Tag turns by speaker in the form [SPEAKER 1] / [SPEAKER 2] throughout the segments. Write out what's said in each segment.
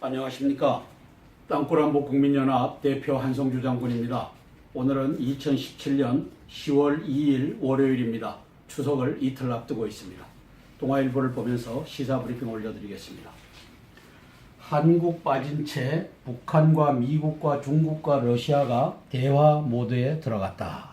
[SPEAKER 1] 안녕하십니까. 땅굴한복 국민연합 대표 한성주 장군입니다. 오늘은 2017년 10월 2일 월요일입니다. 추석을 이틀 앞두고 있습니다. 동아일보를 보면서 시사 브리핑 올려드리겠습니다. 한국 빠진 채 북한과 미국과 중국과 러시아가 대화 모드에 들어갔다.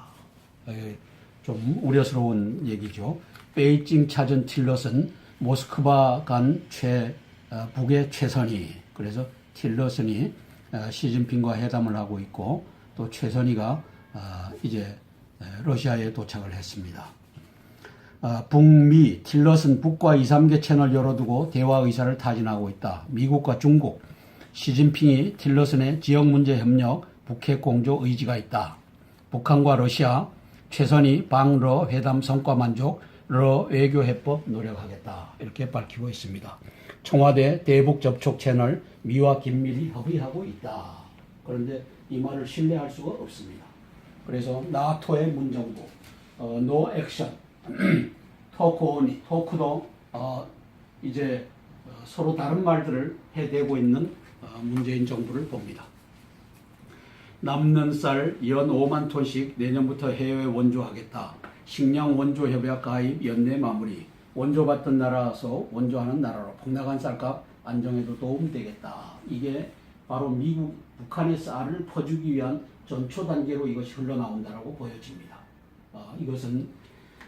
[SPEAKER 1] 에, 좀 우려스러운 얘기죠. 베이징 찾은 틸러슨 모스크바 간 최, 어, 북의 최선희 그래서 틸러슨이 어, 시진핑과 회담을 하고 있고 또 최선희가 어, 이제 에, 러시아에 도착을 했습니다. 어, 북미 틸러슨 북과 2, 3개 채널 열어두고 대화 의사를 타진하고 있다. 미국과 중국 시진핑이 틸러슨의 지역 문제 협력 북핵 공조 의지가 있다. 북한과 러시아 최선희 방러 회담 성과 만족 러 외교 해법 노력하겠다 이렇게 밝히고 있습니다. 청와대 대북 접촉 채널 미와 긴밀히 협의하고 있다. 그런데 이 말을 신뢰할 수가 없습니다. 그래서 나토의 문정부 어, 노 액션 토크 오니 토크도 어, 이제 어, 서로 다른 말들을 해대고 있는 어, 문재인 정부를 봅니다. 남는 쌀 연 5만 톤씩 내년부터 해외 원조하겠다. 식량 원조 협약 가입 연내 마무리. 원조 받던 나라서 원조하는 나라로 폭락한 쌀값 안정에도 도움 되겠다. 이게 바로 미국 북한의 쌀을 퍼주기 위한 전초 단계로 이것이 흘러나온다라고 보여집니다. 어, 이것은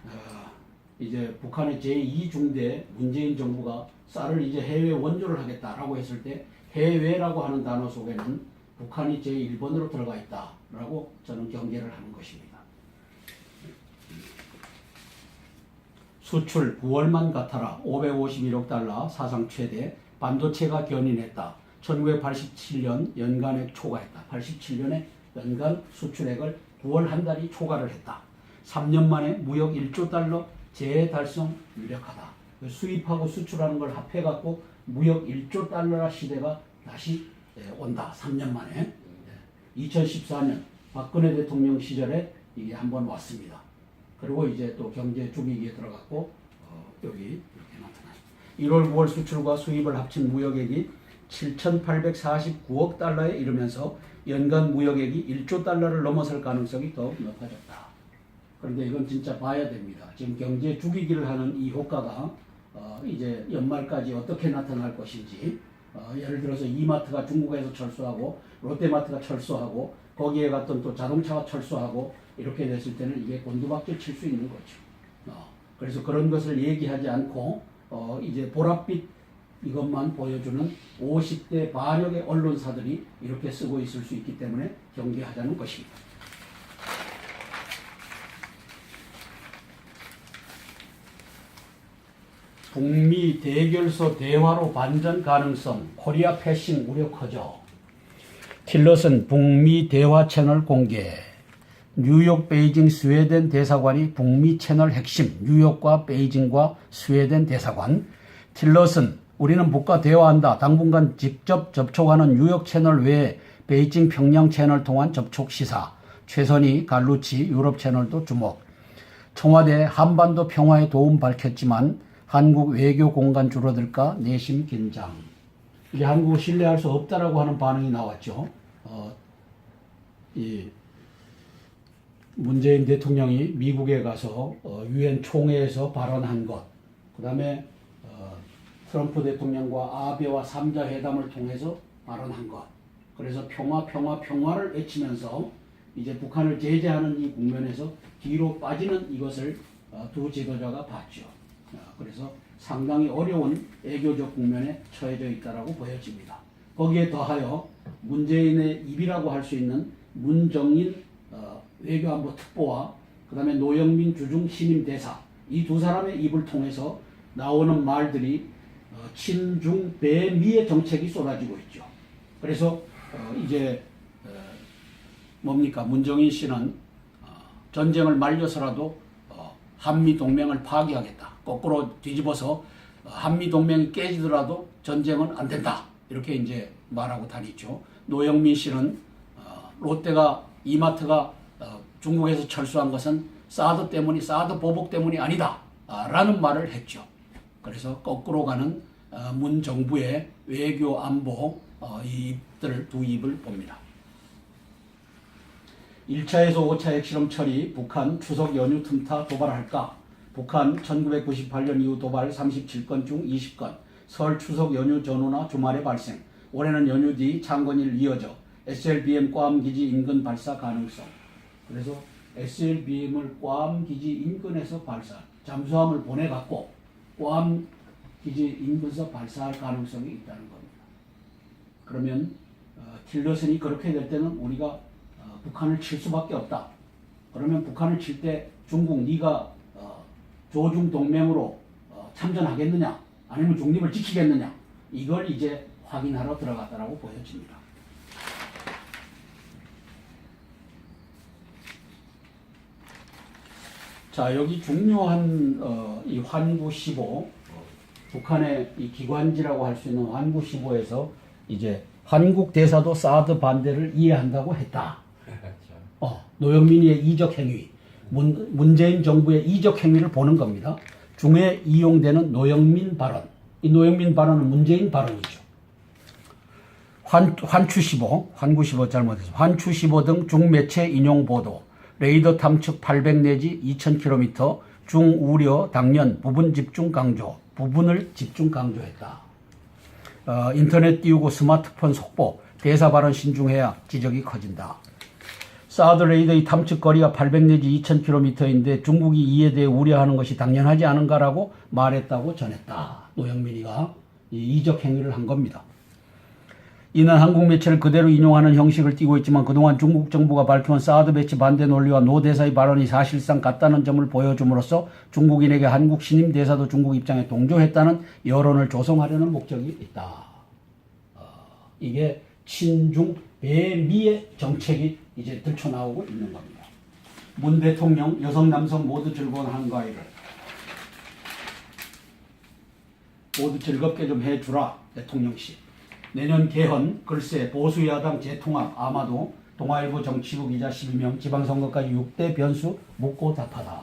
[SPEAKER 1] 어, 이제 북한의 제2중대 문재인 정부가 쌀을 이제 해외 원조를 하겠다라고 했을 때 해외라고 하는 단어 속에는 북한이 제1번으로 들어가 있다라고 저는 경계를 하는 것입니다. 수출 9월만 같아라 551억 달러 사상 최대 반도체가 견인했다. 1987년 연간액 초과했다. 87년에 연간 수출액을 9월 한 달이 초과를 했다. 3년 만에 무역 1조 달러 재달성 유력하다. 수입하고 수출하는 걸 합해갖고 무역 1조 달러 시대가 다시 예, 온다. 3년 만에. 2014년 박근혜 대통령 시절에 이게 한번 왔습니다. 그리고 이제 또 경제 주기기에 들어갔고 어, 여기 이렇게 나타났습니다. 1월 9월 수출과 수입을 합친 무역액이 7,849억 달러에 이르면서 연간 무역액이 1조 달러를 넘어설 가능성이 더 높아졌다. 그런데 이건 진짜 봐야 됩니다. 지금 경제 주기기를 하는 이 효과가 어, 이제 연말까지 어떻게 나타날 것인지 어, 예를 들어서 이마트가 중국에서 철수하고 롯데마트가 철수하고 거기에 갔던 또 자동차가 철수하고 이렇게 됐을 때는 이게 곤두박질 칠 수 있는 거죠. 어, 그래서 그런 것을 얘기하지 않고 어, 이제 보랏빛 이것만 보여주는 50대 반역의 언론사들이 이렇게 쓰고 있을 수 있기 때문에 경계하자는 것입니다. 북미 대결소 대화로 반전 가능성 코리아 패싱 우려 커져 틸러슨 북미 대화 채널 공개 뉴욕 베이징 스웨덴 대사관이 북미 채널 핵심 뉴욕과 베이징과 스웨덴 대사관 틸러슨 우리는 북과 대화한다 당분간 직접 접촉하는 뉴욕 채널 외에 베이징 평양 채널 통한 접촉 시사 최선희 갈루치 유럽 채널도 주목 청와대 한반도 평화에 도움 밝혔지만 한국 외교 공간 줄어들까 내심 긴장. 이게 한국을 신뢰할 수 없다라고 하는 반응이 나왔죠. 어, 이 문재인 대통령이 미국에 가서 어, 유엔 총회에서 발언한 것, 그 다음에 어, 트럼프 대통령과 아베와 삼자 회담을 통해서 발언한 것. 그래서 평화, 평화, 평화를 외치면서 이제 북한을 제재하는 이 국면에서 뒤로 빠지는 이것을 어, 두 지도자가 봤죠. 어, 그래서 상당히 어려운 외교적 국면에 처해져 있다라고 보여집니다. 거기에 더하여 문재인의 입이라고 할 수 있는 문정인 어, 외교안보 특보와 그다음에 노영민 주중 신임 대사 이 두 사람의 입을 통해서 나오는 말들이 어, 친중 배미의 정책이 쏟아지고 있죠. 그래서 어, 이제 어, 뭡니까 문정인 씨는 어, 전쟁을 말려서라도 어, 한미 동맹을 파기하겠다. 거꾸로 뒤집어서 어, 한미 동맹이 깨지더라도 전쟁은 안 된다. 이렇게 이제 말하고 다니죠. 노영민 씨는 어, 롯데가 이마트가 어, 중국에서 철수한 것은 사드 때문이 사드 보복 때문이 아니다. 아, 라는 말을 했죠. 그래서 거꾸로 가는 어, 문 정부의 외교 안보 어, 이 입들 두 입을 봅니다. 1차에서 5차 핵실험 처리, 북한 추석 연휴 틈타 도발할까? 북한 1998년 이후 도발 37건 중 20건, 설 추석 연휴 전후나 주말에 발생, 올해는 연휴 뒤 창건일 이어져 SLBM 괌 기지 인근 발사 가능성. 그래서 SLBM을 괌 기지 인근에서 발사, 잠수함을 보내갖고 괌 기지 인근에서 발사할 가능성이 있다는 겁니다. 그러면 어, 틸러슨이 그렇게 될 때는 우리가 어, 북한을 칠 수밖에 없다. 그러면 북한을 칠 때 중국 네가 어, 조중 동맹으로 어, 참전하겠느냐, 아니면 중립을 지키겠느냐, 이걸 이제 확인하러 들어갔다라고 보여집니다. 자 여기 중요한 어, 이 환구 15 북한의 이 기관지라고 할 수 있는 환구 15에서 이제 한국 대사도 사드 반대를 이해한다고 했다. 어, 노영민의 이적 행위, 문, 문재인 정부의 이적 행위를 보는 겁니다. 중에 이용되는 노영민 발언. 이 노영민 발언은 문재인 발언이죠. 환, 환추 15, 환구 15 잘못해서 환추 15 등 중매체 인용 보도, 레이더 탐측 800 내지 2000km, 중우려 당년 부분 집중 강조, 부분을 집중 강조했다. 어, 인터넷 띄우고 스마트폰 속보, 대사 발언 신중해야 지적이 커진다. 사드 레이더의 탐측 거리가 800 내지 2000km인데 중국이 이에 대해 우려하는 것이 당연하지 않은가라고 말했다고 전했다. 노영민이가 이 이적 행위를 한 겁니다. 이는 한국 매체를 그대로 인용하는 형식을 띠고 있지만 그동안 중국 정부가 밝혀온 사드 배치 반대 논리와 노 대사의 발언이 사실상 같다는 점을 보여줌으로써 중국인에게 한국 신임 대사도 중국 입장에 동조했다는 여론을 조성하려는 목적이 있다. 어, 이게 친중 배미의 정책이 이제 들춰나오고 있는 겁니다. 문 대통령 여성 남성 모두 즐거운 한가위를 모두 즐겁게 좀 해주라 대통령실. 내년 개헌 글쎄 보수야당 재통합 아마도 동아일보 정치부 기자 12명 지방선거까지 6대 변수 묻고 답하다.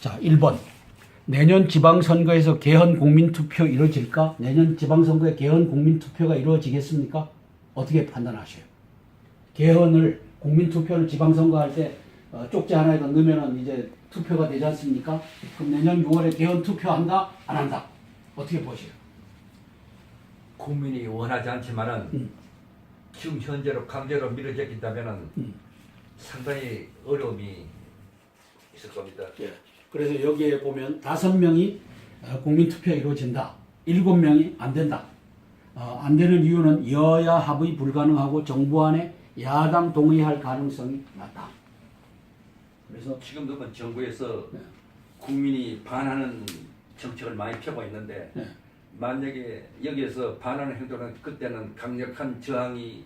[SPEAKER 1] 자 1번 내년 지방선거에서 개헌 국민투표 이루어질까? 내년 지방선거에 개헌 국민투표가 이루어지겠습니까? 어떻게 판단하셔요? 개헌을 국민투표를 지방선거 할때 어, 쪽지 하나에다 넣으면 이제 투표가 되지 않습니까? 그럼 내년 6월에 개헌 투표한다? 안 한다? 어떻게 보세요?
[SPEAKER 2] 국민이 원하지 않지만은
[SPEAKER 1] 음.
[SPEAKER 2] 지금 현재로 강제로 때문에는
[SPEAKER 1] 음.
[SPEAKER 2] 상당히 어려움이 있을 겁니다.
[SPEAKER 1] 예. 그래서 여기에 보면 다섯 명이 어, 국민 투표가 이루어진다. 일곱 명이 안 된다. 어, 안 되는 이유는 여야 합의 불가능하고 정부 안에 야당 동의할 가능성이 낮다. 그래서
[SPEAKER 2] 지금 보면 정부에서
[SPEAKER 1] 네.
[SPEAKER 2] 국민이 반하는 정책을 많이 펴고 있는데
[SPEAKER 1] 네.
[SPEAKER 2] 만약에 여기에서 반하는 행동은 그때는 강력한 저항이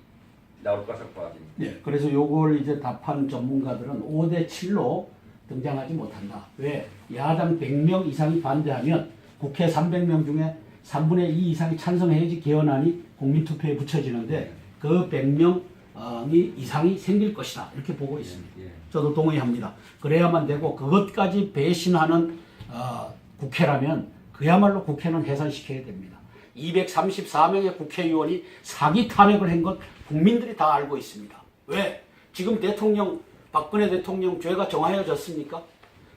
[SPEAKER 2] 나올 것으로 보아집니다.
[SPEAKER 1] 네, 그래서 요걸 이제 답한 전문가들은 5대 7로 등장하지 못한다. 왜? 야당 100명 이상이 반대하면 국회 300명 중에 3분의 2 이상이 찬성해야지 개헌안이 국민투표에 붙여지는데 그 100명이 이상이 생길 것이다. 이렇게 보고 있습니다.
[SPEAKER 2] 예.
[SPEAKER 1] 저도 동의합니다. 그래야만 되고 그것까지 배신하는 어, 국회라면 그야말로 국회는 해산시켜야 됩니다. 234명의 국회의원이 사기 탄핵을 한것 국민들이 다 알고 있습니다. 왜? 지금 대통령 박근혜 대통령 죄가 정하여졌습니까?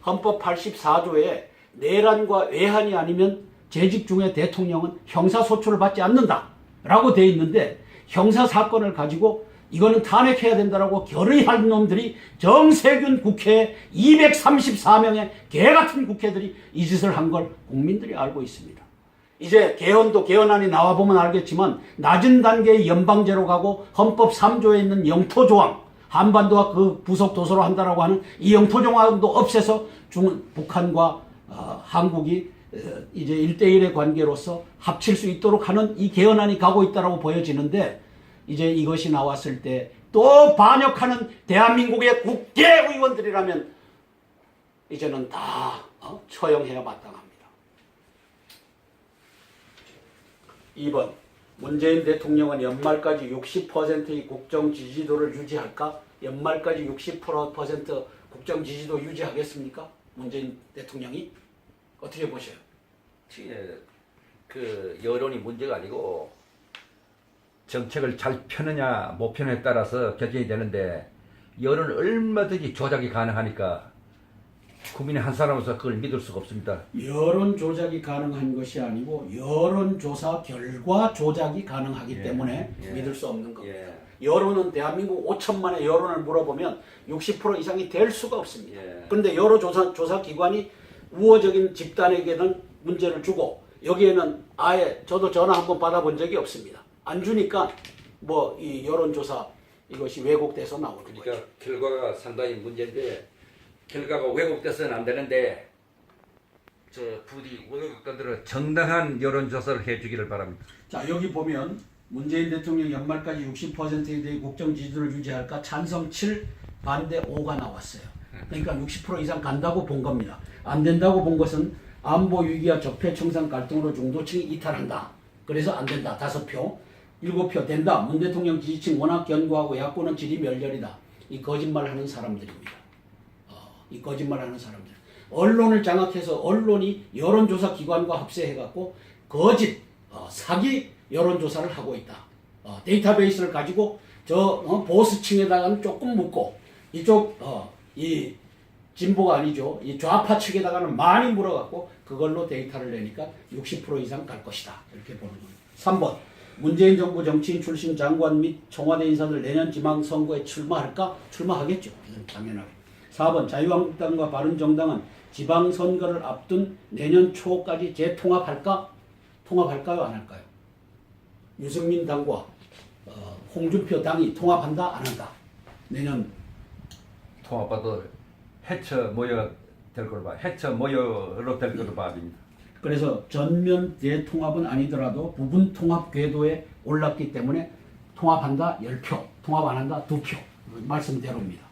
[SPEAKER 1] 헌법 84조에 내란과 외환이 아니면 재직 중에 대통령은 형사소출을 받지 않는다. 라고 돼 있는데 형사 사건을 가지고 이거는 탄핵해야 된다라고 결의할 놈들이 정세균 국회에 234명의 개 같은 국회들이 이 짓을 한 걸 국민들이 알고 있습니다. 이제 개헌도 개헌안이 나와 보면 알겠지만 낮은 단계의 연방제로 가고 헌법 3조에 있는 영토 조항 한반도와 그 부속 도서로 한다라고 하는 이 영토 조항도 없애서 중 북한과 어, 한국이 어, 이제 1대1의 관계로서 합칠 수 있도록 하는 이 개헌안이 가고 있다라고 보여지는데 이제 이것이 나왔을 때 또 반역하는 대한민국의 국회의원들이라면 이제는 다 어, 처형해야 마땅합니다. 2번 문재인 대통령은 연말까지 60%의 국정 지지도를 유지할까? 연말까지 60% 국정 지지도 유지하겠습니까? 문재인 대통령이 어떻게 보셔요?
[SPEAKER 2] 예, 그 여론이 문제가 아니고 정책을 잘 펴느냐 못 펴느냐에 따라서 결정이 되는데 여론은 얼마든지 조작이 가능하니까 국민의 한 사람으로서 그걸 믿을 수가 없습니다.
[SPEAKER 1] 여론 조작이 가능한 것이 아니고 여론 조사 결과 조작이 가능하기
[SPEAKER 2] 예,
[SPEAKER 1] 때문에
[SPEAKER 2] 예.
[SPEAKER 1] 믿을 수 없는 겁니다.
[SPEAKER 2] 예.
[SPEAKER 1] 여론은 대한민국 5천만의 여론을 물어보면 60% 이상이 될 수가 없습니다.
[SPEAKER 2] 예.
[SPEAKER 1] 그런데 여러 조사, 조사 기관이 우호적인 집단에게는 문제를 주고 여기에는 아예 저도 전화 한번 받아본 적이 없습니다. 안 주니까 뭐 이 여론조사 이것이 왜곡돼서 나오는 거죠.
[SPEAKER 2] 그러니까 결과가 상당히 문제인데 결과가 왜곡돼서는 안 되는데 저 부디 우여곡절들은 정당한 여론조사를 해주기를 바랍니다.
[SPEAKER 1] 자 여기 보면 문재인 대통령 연말까지 60%에 대해 국정 지지도를 유지할까 찬성 7 반대 5가 나왔어요. 그러니까 60% 이상 간다고 본 겁니다. 안 된다고 본 것은 안보 위기와 적폐 청산 갈등으로 중도층이 이탈한다. 그래서 안 된다. 다섯 표. 일곱 표 된다. 문 대통령 지지층 워낙 견고하고 야권은 질이 멸렬이다. 이 거짓말하는 사람들입니다. 어, 이 거짓말하는 사람들. 언론을 장악해서 언론이 여론조사 기관과 합세해갖고 거짓 어, 사기 여론조사를 하고 있다. 어, 데이터베이스를 가지고 저 어, 보수층에다가는 조금 묻고 이쪽 어, 이 진보가 아니죠. 이 좌파 측에다가는 많이 물어갖고 그걸로 데이터를 내니까 60% 이상 갈 것이다. 이렇게 보는 겁니다. 3번 문재인 정부 정치인 출신 장관 및 청와대 인사들 내년 지방선거에 출마할까? 출마하겠죠. 당연하게. 4번 자유한국당과 바른정당은 지방선거를 앞둔 내년 초까지 재통합할까? 통합할까요? 안 할까요? 유승민 당과 어, 홍준표 당이 통합한다? 안 한다? 내년
[SPEAKER 2] 통합봐도 해처 모여 될 걸로 봐. 해처 모여로 될 걸로 봐집니다.
[SPEAKER 1] 그래서 전면 대통합은 아니더라도 부분 통합 궤도에 올랐기 때문에 통합한다 10표, 통합 안 한다 2표. 말씀대로입니다.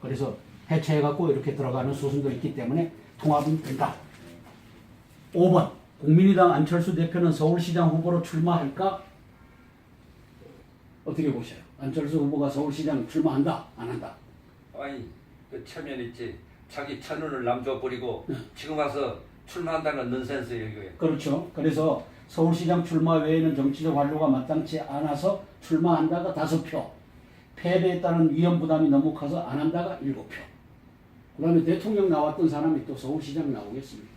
[SPEAKER 1] 그래서 해체해갖고 이렇게 들어가는 수순도 있기 때문에 통합은 된다. 5번 국민의당 안철수 대표는 서울시장 후보로 출마할까? 어떻게 보셔요? 안철수 후보가 서울시장 출마한다? 안 한다?
[SPEAKER 2] 아니 그 체면 있지. 자기 천원을 남줘 버리고 지금 와서 출마한다는 건 넌센스예요 이거에.
[SPEAKER 1] 그렇죠. 그래서 서울시장 출마 외에는 정치적 완료가 마땅치 않아서 출마한다가 다섯 표, 패배에 따른 위험 부담이 너무 커서 안 한다가 일곱 표. 그다음에 대통령 나왔던 사람이 또 서울시장 나오겠습니까?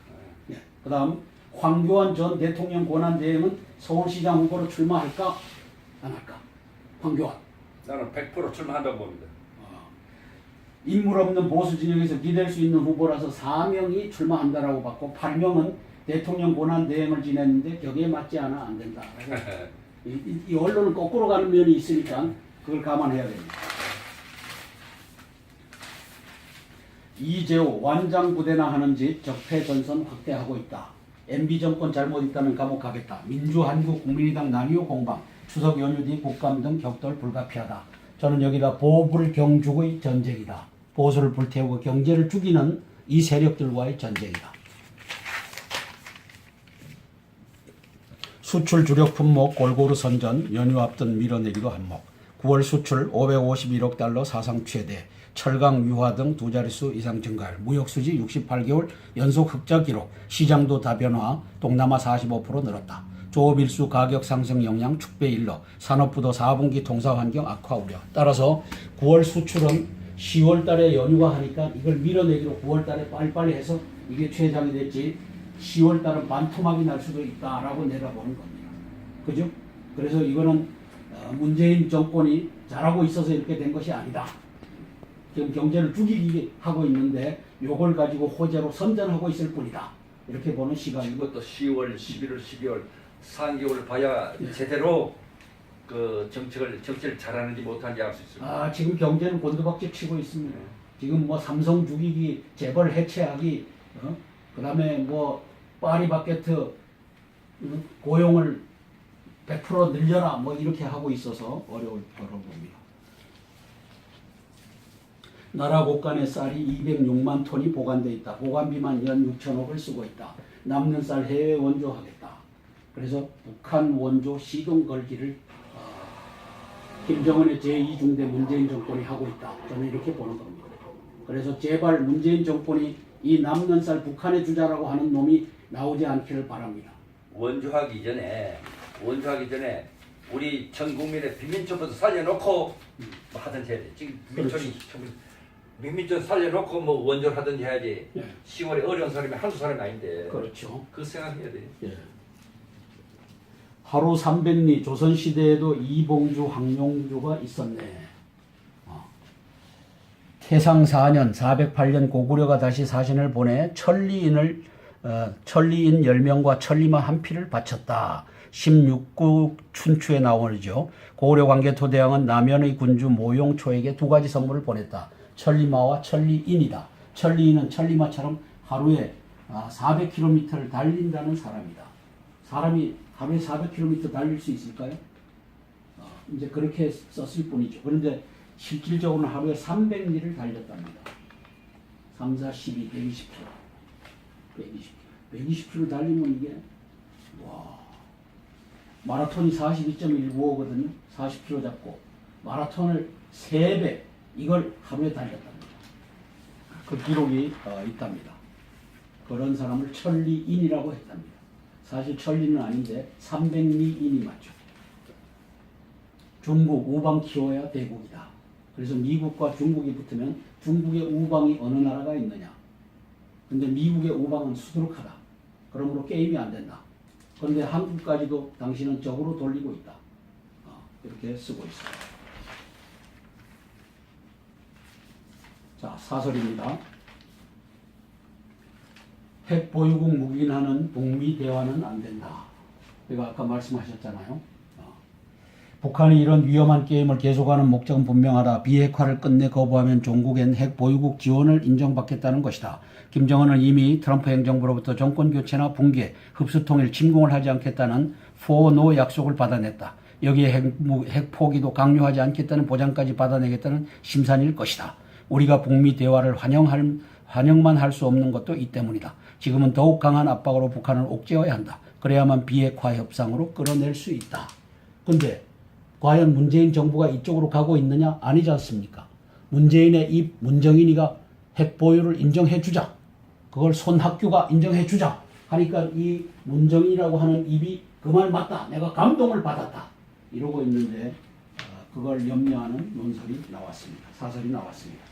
[SPEAKER 1] 예. 그다음 황교안 전 대통령 권한 대행은 서울시장 후보로 출마할까 안 할까? 황교안.
[SPEAKER 2] 나는 100% 출마한다고 봅니다.
[SPEAKER 1] 인물 없는 보수 진영에서 기댈 수 있는 후보라서 4명이 출마한다라고 봤고 8명은 대통령 권한 대행을 지냈는데 격에 맞지 않아 안 된다. 이, 이, 이 언론은 거꾸로 가는 면이 있으니까 그걸 감안해야 됩니다. 이재호 완장 부대나 하는 짓 적폐 전선 확대하고 있다. MB 정권 잘못 있다면 감옥 가겠다. 민주한국 국민의당 난이오 공방 추석 연휴 뒤 국감 등 격돌 불가피하다. 저는 여기다 보불경죽의 전쟁이다. 보수를 불태우고 경제를 죽이는 이 세력들과의 전쟁이다. 수출 주력 품목 골고루 선전, 연휴 앞둔 밀어내기도 한몫. 9월 수출 551억 달러 사상 최대, 철강, 유화 등 두 자릿수 이상 증가할, 무역 수지 68개월 연속 흑자 기록, 시장도 다변화, 동남아 45% 늘었다. 조업 일수 가격 상승 영향 축배 일러, 산업부도 4분기 통사 환경 악화 우려. 따라서 9월 수출은 10월 달에 연휴가 하니까 이걸 밀어내기로 9월 달에 빨리빨리 해서 이게 최장이 됐지 10월 달은 반토막이 날 수도 있다라고 내다보는 겁니다. 그죠? 그래서 이거는 어, 문재인 정권이 잘하고 있어서 이렇게 된 것이 아니다. 지금 경제를 죽이기 하고 있는데 요걸 가지고 호재로 선전하고 있을 뿐이다. 이렇게 보는 시각이고
[SPEAKER 2] 지금부터 10월, 11월, 12월 3개월 봐야 제대로 그 정책을 정치를 잘하는지 못하는지 알 수 있습니다.
[SPEAKER 1] 아 지금 경제는 곤두박질 치고 있습니다. 지금 뭐 삼성 죽이기, 재벌 해체하기, 어? 그다음에 뭐 파리바게트 음, 고용을 100% 늘려라 뭐 이렇게 하고 있어서 어려울 거로 봅니다. 나라 곳간에 쌀이 206만 톤이 보관돼 있다. 보관비만 연 6천억을 쓰고 있다. 남는 쌀 해외 원조하겠다. 그래서 북한 원조 시동 걸기를 어, 김정은의 제2중대 문재인 정권이 하고 있다. 저는 이렇게 보는 겁니다. 그래서 제발 문재인 정권이 이 남는 쌀 북한에 주자라고 하는 놈이 나오지 않기를 바랍니다.
[SPEAKER 2] 원조하기 전에 원조하기 전에 우리 전 국민의 빈민촌부터 살려놓고 뭐 하든지 해야지. 지금 빈민촌이 전부 빈민촌 살려놓고 뭐 원전 하든지 해야지.
[SPEAKER 1] 예.
[SPEAKER 2] 10월에 어려운 사람이 한두 사람이 아닌데
[SPEAKER 1] 그렇죠.
[SPEAKER 2] 그 생각해야 돼.
[SPEAKER 1] 예. 하루 300리 조선시대에도 이봉주, 황룡주가 있었네. 어. 태상 4년 408년 고구려가 다시 사신을 보내 천리인을 어, 천리인 10명과 천리마 한 피를 바쳤다. 16국 춘추에 나오죠. 고구려 광개토대왕은 남현의 군주 모용초에게 두 가지 선물을 보냈다. 천리마와 천리인이다. 천리인은 천리마처럼 하루에 아, 400km를 달린다는 사람이다. 사람이 하루에 400km 달릴 수 있을까요? 어, 이제 그렇게 썼을 뿐이죠. 그런데 실질적으로는 하루에 300리를 달렸답니다. 3, 4, 12, 120km. 120km. 120km 달리면 이게, 와. 마라톤이 42.195거든요. 40km 잡고. 마라톤을 3배, 이걸 하루에 달렸답니다. 그 기록이 어, 있답니다. 그런 사람을 천리인이라고 했답니다. 사실 천리는 아닌데 300리인이 맞죠. 중국 우방 키워야 대국이다. 그래서 미국과 중국이 붙으면 중국의 우방이 어느 나라가 있느냐. 근데 미국의 우방은 수두룩하다. 그러므로 게임이 안 된다. 그런데 한국까지도 당신은 적으로 돌리고 있다. 어, 이렇게 쓰고 있습니다. 자, 사설입니다. 핵 보유국 묵인하는 북미 대화는 안 된다. 이거 아까 말씀하셨잖아요. 어. 북한이 이런 위험한 게임을 계속하는 목적은 분명하다. 비핵화를 끝내 거부하면 종국엔 핵 보유국 지원을 인정받겠다는 것이다. 김정은은 이미 트럼프 행정부로부터 정권 교체나 붕괴, 흡수 통일, 침공을 하지 않겠다는 포노 약속을 받아냈다. 여기에 핵, 무- 핵 포기도 강요하지 않겠다는 보장까지 받아내겠다는 심산일 것이다. 우리가 북미 대화를 환영할, 환영만 할 수 없는 것도 이 때문이다. 지금은 더욱 강한 압박으로 북한을 옥죄어야 한다. 그래야만 비핵화 협상으로 끌어낼 수 있다. 근데 과연 문재인 정부가 이쪽으로 가고 있느냐? 아니지 않습니까? 문재인의 입 문정인이가 핵 보유를 인정해 주자. 그걸 손학규가 인정해 주자. 하니까 이 문정인이라고 하는 입이 그 말 맞다. 내가 감동을 받았다. 이러고 있는데 어, 그걸 염려하는 논설이 나왔습니다. 사설이 나왔습니다.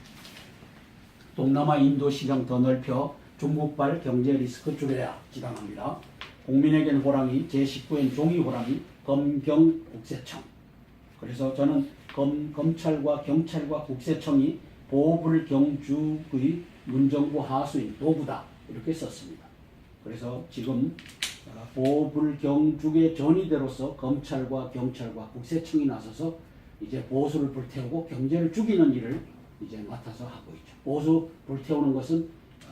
[SPEAKER 1] 동남아 인도 시장 더 넓혀 중국발 경제 리스크 줄여야 지당합니다. 국민에겐 호랑이, 제19엔 종이 호랑이, 검경 국세청. 그래서 저는 검, 검찰과 경찰과 국세청이 보불 경주의 문정부 하수인 도구다 이렇게 썼습니다. 그래서 지금 어, 보불 경주의 전위대로서 검찰과 경찰과 국세청이 나서서 이제 보수를 불태우고 경제를 죽이는 일을 이제 맡아서 하고 있죠. 보수 불태우는 것은 어,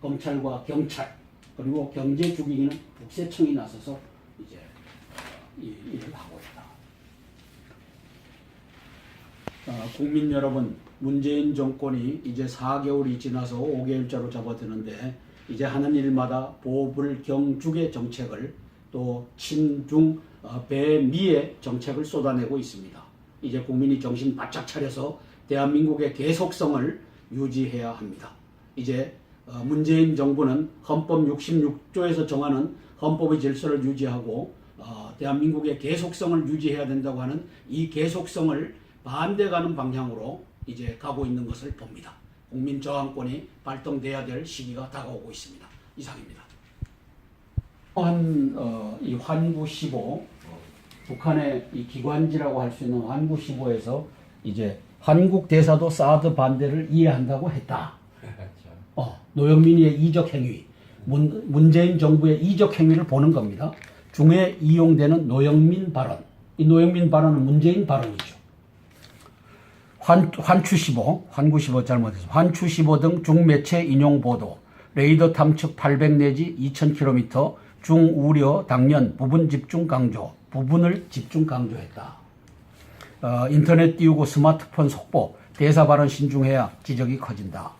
[SPEAKER 1] 검찰과 경찰 그리고 경제 죽이기는 국세청이 나서서 이제 어, 이 일을 하고 있다. 어, 국민 여러분, 문재인 정권이 이제 4개월이 지나서 5개월째로 접어드는데 이제 하는 일마다 보불경죽의 정책을 또 친중 어, 배미의 정책을 쏟아내고 있습니다. 이제 국민이 정신 바짝 차려서 대한민국의 계속성을 유지해야 합니다. 이제 어, 문재인 정부는 헌법 66조에서 정하는 헌법의 질서를 유지하고 어, 대한민국의 계속성을 유지해야 된다고 하는 이 계속성을 반대가는 방향으로 이제 가고 있는 것을 봅니다. 국민 저항권이 발동돼야 될 시기가 다가오고 있습니다. 이상입니다. 한, 어, 이 환구 15, 어, 북한의 이 기관지라고 할 수 있는 환구 15에서 이제 한국 대사도 사드 반대를 이해한다고 했다. 어, 노영민의 이적 행위, 문, 문재인 정부의 이적 행위를 보는 겁니다. 중에 이용되는 노영민 발언. 이 노영민 발언은 문재인 발언이죠. 환, 환추 15, 환구 15 잘못해서 환추 15 등 중매체 인용 보도, 레이더 탐측 800 내지 2000km, 중우려 당연 부분 집중 강조, 부분을 집중 강조했다. 어, 인터넷 띄우고 스마트폰 속보, 대사 발언 신중해야 지적이 커진다.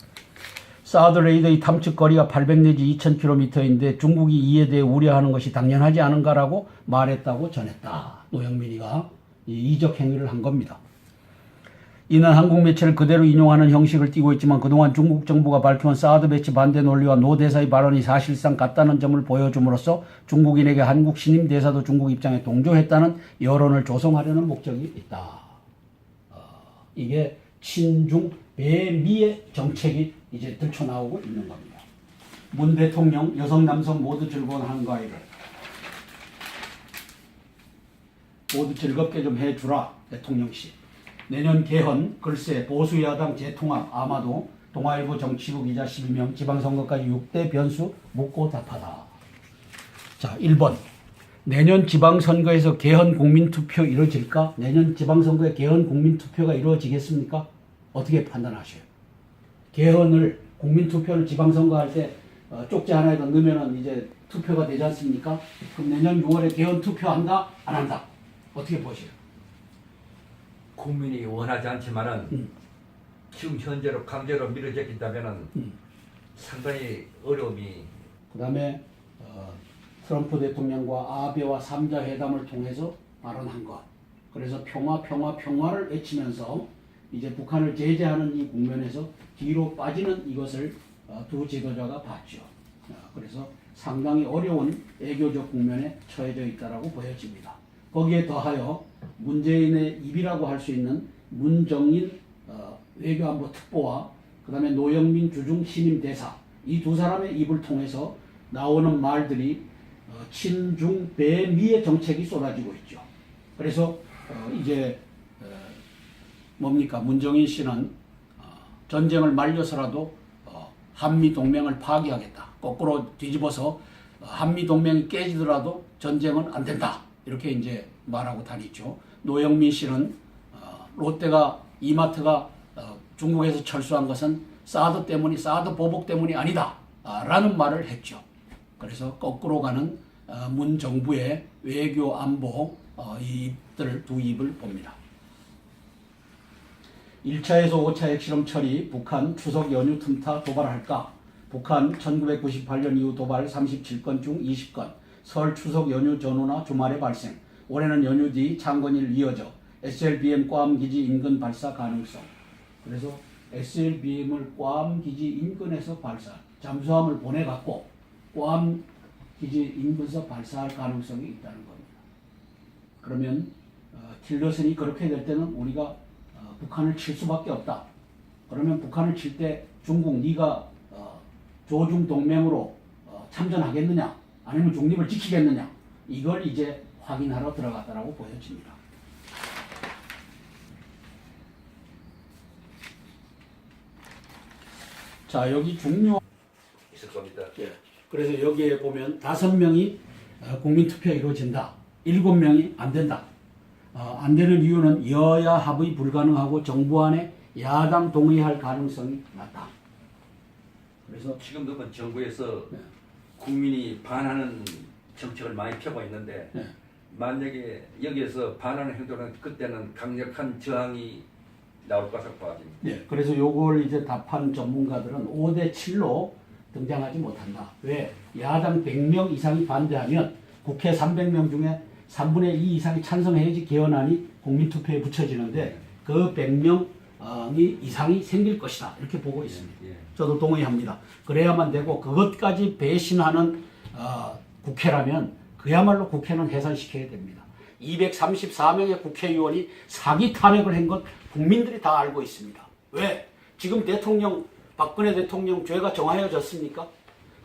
[SPEAKER 1] 사드 레이더의 탐측 거리가 800 내지 2000km인데 중국이 이에 대해 우려하는 것이 당연하지 않은가라고 말했다고 전했다. 노영민이가 이 이적 행위를 한 겁니다. 이는 한국 매체를 그대로 인용하는 형식을 띠고 있지만 그동안 중국 정부가 밝혀온 사드 배치 반대 논리와 노 대사의 발언이 사실상 같다는 점을 보여줌으로써 중국인에게 한국 신임 대사도 중국 입장에 동조했다는 여론을 조성하려는 목적이 있다. 어, 이게 친중 배미의 정책이 이제 들춰나오고 있는 겁니다. 문 대통령 여성 남성 모두 즐거운 한가위를 모두 즐겁게 좀 해주라 대통령씨. 내년 개헌 글쎄 보수 야당 재통합 아마도 동아일보 정치부 기자 12명 지방선거까지 6대 변수 묻고 답하다. 자 1번 내년 지방선거에서 개헌 국민투표 이루어질까? 내년 지방선거에 개헌 국민투표가 이루어지겠습니까? 어떻게 판단하셔요? 개헌을 국민투표를 지방선거 할때 어, 쪽지 하나에다 넣으면 이제 투표가 되지 않습니까? 그럼 내년 6월에 개헌 투표한다? 안 한다? 어떻게 보세요?
[SPEAKER 2] 국민이 원하지 않지만은
[SPEAKER 1] 음.
[SPEAKER 2] 지금 현재로 강제로 밀어제낀다면은
[SPEAKER 1] 음.
[SPEAKER 2] 상당히 어려움이
[SPEAKER 1] 그 다음에 어, 트럼프 대통령과 아베와 3자 회담을 통해서 발언한 것. 그래서 평화, 평화, 평화를 외치면서 이제 북한을 제재하는 이 국면에서 뒤로 빠지는 이것을 어, 두 지도자가 봤죠. 어, 그래서 상당히 어려운 외교적 국면에 처해져 있다라고 보여집니다. 거기에 더하여 문재인의 입이라고 할 수 있는 문정인 어, 외교안보 특보와 그 다음에 노영민 주중 신임 대사 이 두 사람의 입을 통해서 나오는 말들이 어, 친중 배미의 정책이 쏟아지고 있죠. 그래서 어, 이제 어, 뭡니까 문정인 씨는 어, 전쟁을 말려서라도 어, 한미 동맹을 파기하겠다. 거꾸로 뒤집어서 어, 한미 동맹이 깨지더라도 전쟁은 안 된다. 이렇게 이제 말하고 다니죠. 노영민 씨는 어, 롯데가 이마트가 어, 중국에서 철수한 것은 사드 때문이 사드 보복 때문이 아니다. 아, 라는 말을 했죠. 그래서 거꾸로 가는 어, 문 정부의 외교 안보 어, 이 입들 두 입을 봅니다. 1차에서 5차 핵실험 처리, 북한 추석 연휴 틈타 도발할까? 북한 1998년 이후 도발 37건 중 20건, 설 추석 연휴 전후나 주말에 발생, 올해는 연휴 뒤 창건일 이어져 SLBM 괌 기지 인근 발사 가능성. 그래서 SLBM을 괌 기지 인근에서 발사, 잠수함을 보내갖고 괌 기지 인근에서 발사할 가능성이 있다는 겁니다. 그러면 어, 틸러슨이 그렇게 될 때는 우리가 어, 북한을 칠 수밖에 없다. 그러면 북한을 칠 때 중국 네가 어, 조중 동맹으로 어, 참전하겠느냐, 아니면 중립을 지키겠느냐, 이걸 이제 확인하러 들어갔다라고 보여집니다. 자 여기 중요
[SPEAKER 2] 있을 겁니다.
[SPEAKER 1] 예. 그래서 여기에 보면 다섯 명이 어, 국민 투표 이루어진다. 일곱 명이 안 된다. 어, 안 되는 이유는 여야 합의 불가능하고 정부 안에 야당 동의할 가능성이 낮다. 그래서
[SPEAKER 2] 지금도 뭐 정부에서
[SPEAKER 1] 네.
[SPEAKER 2] 국민이 반하는 정책을 많이 펴고 있는데
[SPEAKER 1] 네.
[SPEAKER 2] 만약에 여기에서 반하는 행동은 그때는 강력한 저항이 나올 것으로 보아집니다.
[SPEAKER 1] 예, 그래서 요걸 이제 답한 전문가들은 5대 7로 등장하지 못한다. 왜? 야당 100명 이상이 반대하면 국회 300명 중에 3분의 2 이상이 찬성해야지 개헌안이 국민투표에 붙여지는데 그 100명 이 이상이 생길 것이다. 이렇게 보고 있습니다.
[SPEAKER 2] 예.
[SPEAKER 1] 저도 동의합니다. 그래야만 되고 그것까지 배신하는 어, 국회라면 그야말로 국회는 해산시켜야 됩니다. 234명의 국회의원이 사기 탄핵을 한것 국민들이 다 알고 있습니다. 왜? 지금 대통령 박근혜 대통령 죄가 정하여졌습니까?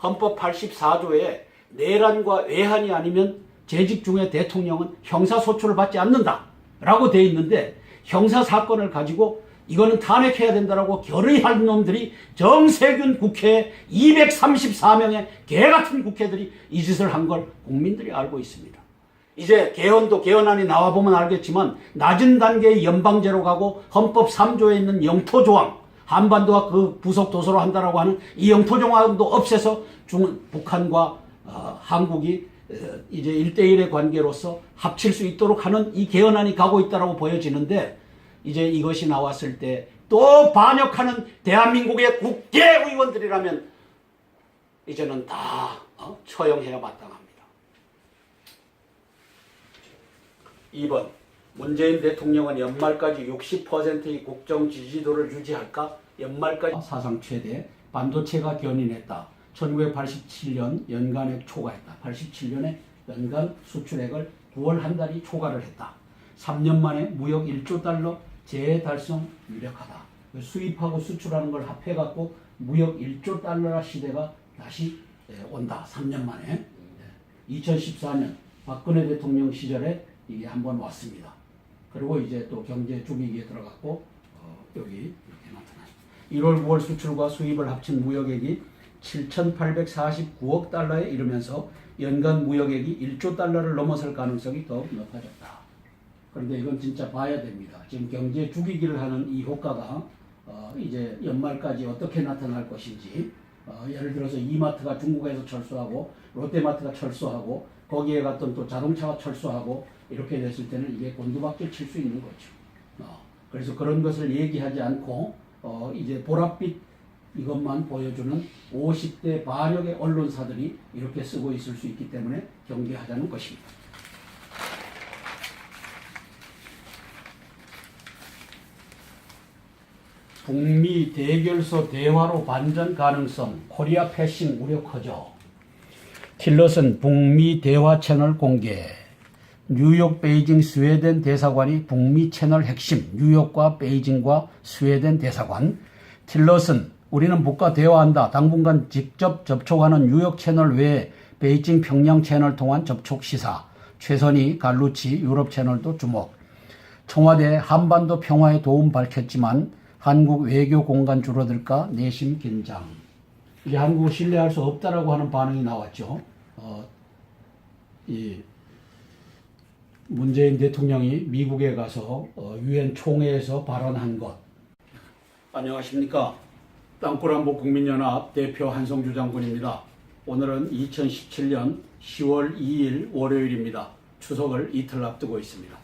[SPEAKER 1] 헌법 84조에 내란과 외환이 아니면 재직 중에 대통령은 형사소출을 받지 않는다. 라고 돼 있는데 형사 사건을 가지고 이거는 탄핵해야 된다라고 결의할 놈들이 정세균 국회에 234명의 개 같은 국회들이 이 짓을 한 걸 국민들이 알고 있습니다. 이제 개헌도 개헌안이 나와보면 알겠지만 낮은 단계의 연방제로 가고 헌법 3조에 있는 영토조항 한반도와 그 부속 도서로 한다라고 하는 이 영토조항도 없애서 중 북한과 어, 한국이 어, 이제 1대1의 관계로서 합칠 수 있도록 하는 이 개헌안이 가고 있다라고 보여지는데 이제 이것이 나왔을 때 또 반역하는 대한민국의 국회의원들이라면 이제는 다 어, 처형해야 마땅합니다. 2번 문재인 대통령은 연말까지 60%의 국정 지지도를 유지할까? 연말까지 사상 최대 반도체가 견인했다. 1987년 연간액 초과했다. 87년에 연간 수출액을 9월 한 달이 초과를 했다. 3년 만에 무역 1조 달러 재달성 유력하다. 수입하고 수출하는 걸 합해갖고 무역 1조 달러 시대가 다시 예, 온다. 3년 만에. 2014년 박근혜 대통령 시절에 이게 한번 왔습니다. 그리고 이제 또 경제 주기기에 들어갔고 어, 여기 이렇게 나타났습니다. 1월 9월 수출과 수입을 합친 무역액이 7,849억 달러에 이르면서 연간 무역액이 1조 달러를 넘어설 가능성이 더욱 높아졌다. 그런데 이건 진짜 봐야 됩니다. 지금 경제 주기기를 하는 이 효과가 어, 이제 연말까지 어떻게 나타날 것인지 어, 예를 들어서 이마트가 중국에서 철수하고 롯데마트가 철수하고 거기에 갔던 또 자동차가 철수하고 이렇게 됐을 때는 이게 곤두박질 칠 수 있는 거죠. 어, 그래서 그런 것을 얘기하지 않고 어, 이제 보랏빛 이것만 보여주는 50대 반역의 언론사들이 이렇게 쓰고 있을 수 있기 때문에 경계하자는 것입니다. 북미 대결소 대화로 반전 가능성 코리아 패싱 우려 커져. 틸러슨 북미 대화 채널 공개. 뉴욕, 베이징, 스웨덴 대사관이 북미 채널 핵심 뉴욕과 베이징과 스웨덴 대사관. 틸러슨 우리는 북과 대화한다. 당분간 직접 접촉하는 뉴욕 채널 외에 베이징, 평양 채널 통한 접촉 시사. 최선희, 갈루치, 유럽 채널도 주목. 청와대 한반도 평화에 도움 밝혔지만 한국 외교 공간 줄어들까 내심 긴장. 이제 한국을 신뢰할 수 없다라고 하는 반응이 나왔죠. 어, 이 문재인 대통령이 미국에 가서 어, 유엔 총회에서 발언한 것. 안녕하십니까. 땅굴한복 국민연합 대표 한성주 장군입니다. 오늘은 2017년 10월 2일 월요일입니다. 추석을 이틀 앞두고 있습니다.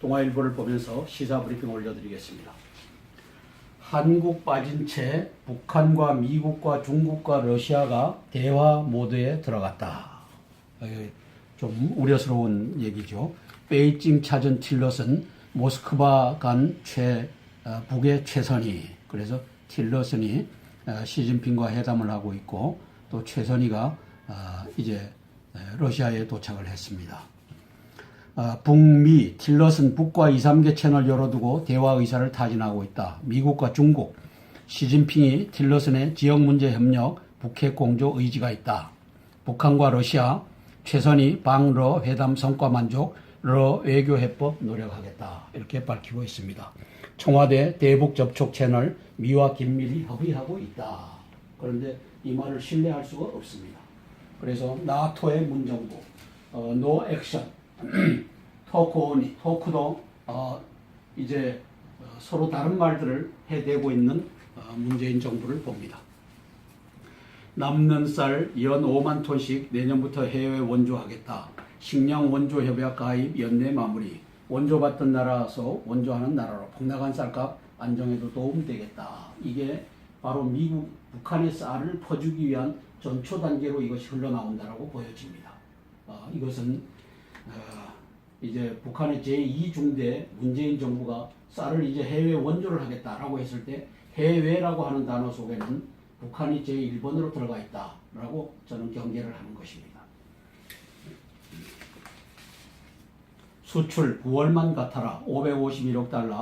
[SPEAKER 1] 동아일보를 보면서 시사 브리핑 올려드리겠습니다. 한국 빠진 채 북한과 미국과 중국과 러시아가 대화 모드에 들어갔다. 어, 좀 우려스러운 얘기죠. 베이징 찾은 틸러슨 모스크바 간 최, 어, 북의 최선희. 그래서 틸러슨이 어, 시진핑과 회담을 하고 있고 또 최선희가 어, 이제 에, 러시아에 도착을 했습니다. 아, 북미, 틸러슨 북과 2, 3개 채널 열어두고 대화 의사를 타진하고 있다. 미국과 중국, 시진핑이 틸러슨의 지역 문제 협력, 북핵 공조 의지가 있다. 북한과 러시아, 최선희 방러 회담 성과 만족, 러 외교 해법 노력하겠다. 이렇게 밝히고 있습니다. 청와대 대북 접촉 채널 미와 긴밀히 협의하고 있다. 그런데 이 말을 신뢰할 수가 없습니다. 그래서 나토의 문정부, 어, 노 액션, 토크오니, 토크도 어, 이제 어, 서로 다른 말들을 해대고 있는 어, 문재인 정부를 봅니다. 남는 쌀 연 5만 톤씩 내년부터 해외 원조하겠다. 식량 원조 협약 가입 연내 마무리. 원조 받던 나라서 원조하는 나라로 폭락한 쌀값 안정에도 도움 되겠다. 이게 바로 미국 북한의 쌀을 퍼주기 위한 전초 단계로 이것이 흘러나온다라고 보여집니다. 어, 이것은 어, 이제 북한의 제2중대 문재인 정부가 쌀을 이제 해외 원조를 하겠다라고 했을 때 해외라고 하는 단어 속에는 북한이 제1번으로 들어가 있다라고 저는 경계를 하는 것입니다. 수출 9월만 같아라 551억 달러